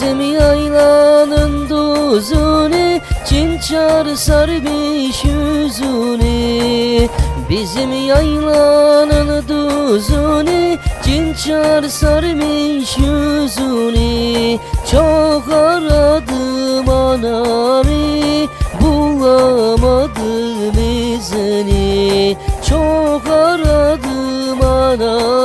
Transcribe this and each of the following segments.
Bizim yaylanın duzunu Çinçar sarmış yüzünü Bizim yaylanın duzunu Çinçar sarmış yüzünü Çok aradım anamı Bulamadım izini. Çok aradım anamı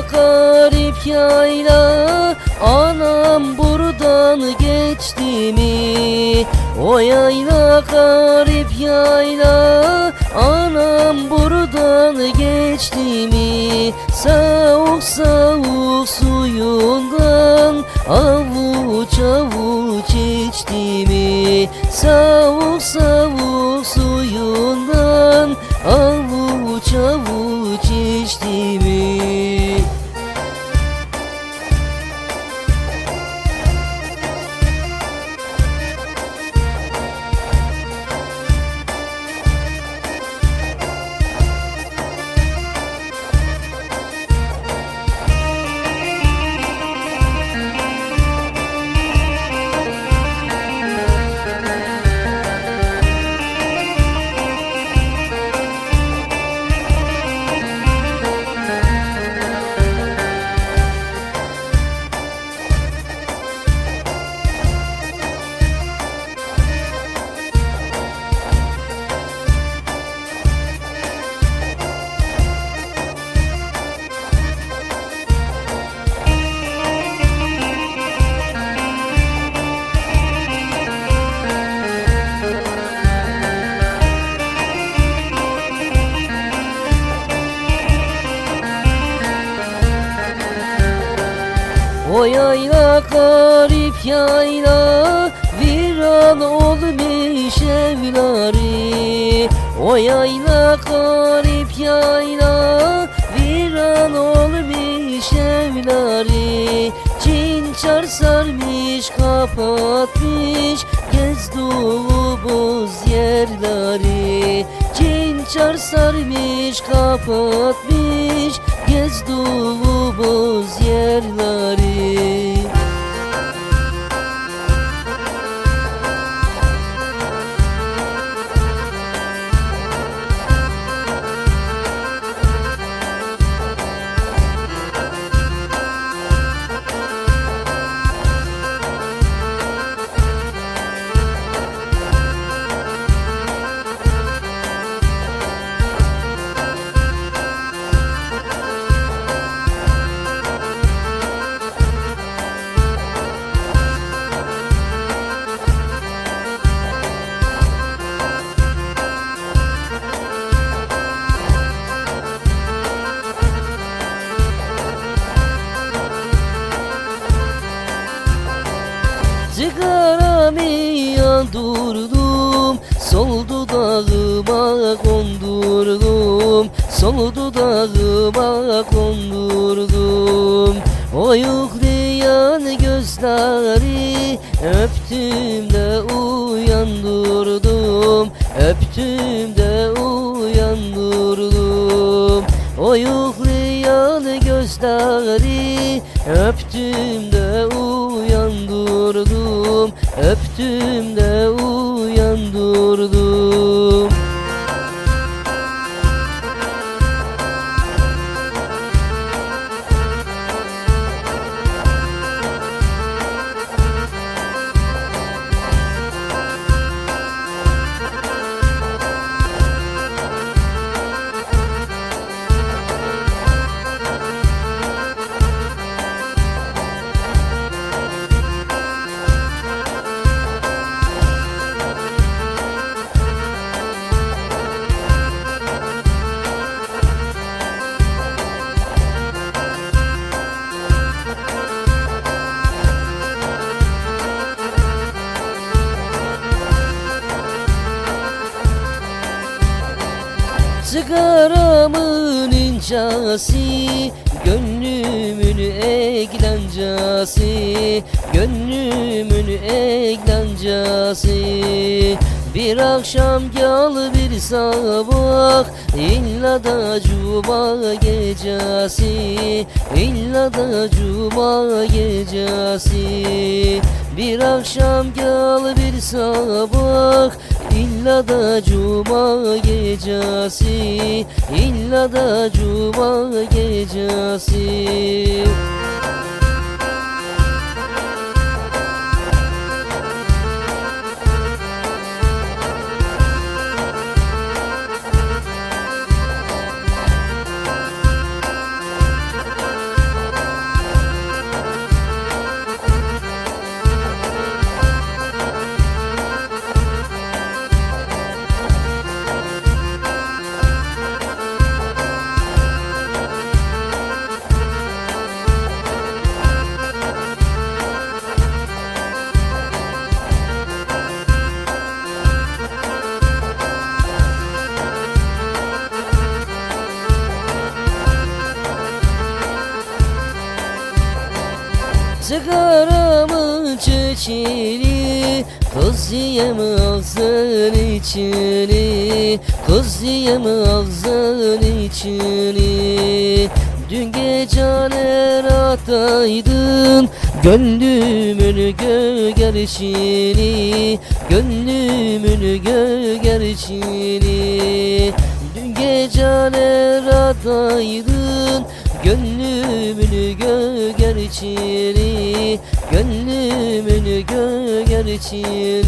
garip yayla Anam buradan geçti mi? O yayla garip yayla Anam buradan geçti mi? Soğuk soğuk suyundan Avuç avuç içti mi? Soğuk soğuk suyundan Avuç avuç O yayla garip yayla Viran olmuş evleri O yayla garip yayla Viran olmuş evleri Çinçar sarmış kapatmış Gezduğumuz yerleri. Çinçar sarmış kapatmış Gezduğumuz yerleri yandırdım Sol dudağıma kondurdum. Sol dudağıma kondurdum. O yuhlayan gözleri Öptüm de uyandırdım Öptüm de uyandırdım O yuhlayan gözleri Öptüm de uyandırdım. Öptüm de uyandırdım Sigaramın incası Gönlümün eğlencesi Gönlümün eğlencesi Bir akşam gel bir sabah İlla da cuma gecesi İlla da cuma gecesi Bir akşam gel bir sabah. İlla da cuma gecesi. İlla da cuma gecesi Kız yiyem ağzın içini Kız yiyem ağzın içini. Dün gece neradaydın? Gönlümün gögerçini Gönlümün gögerçini Dün gece neradaydın? Gönlümün gögerçini Gönlümün gögerçini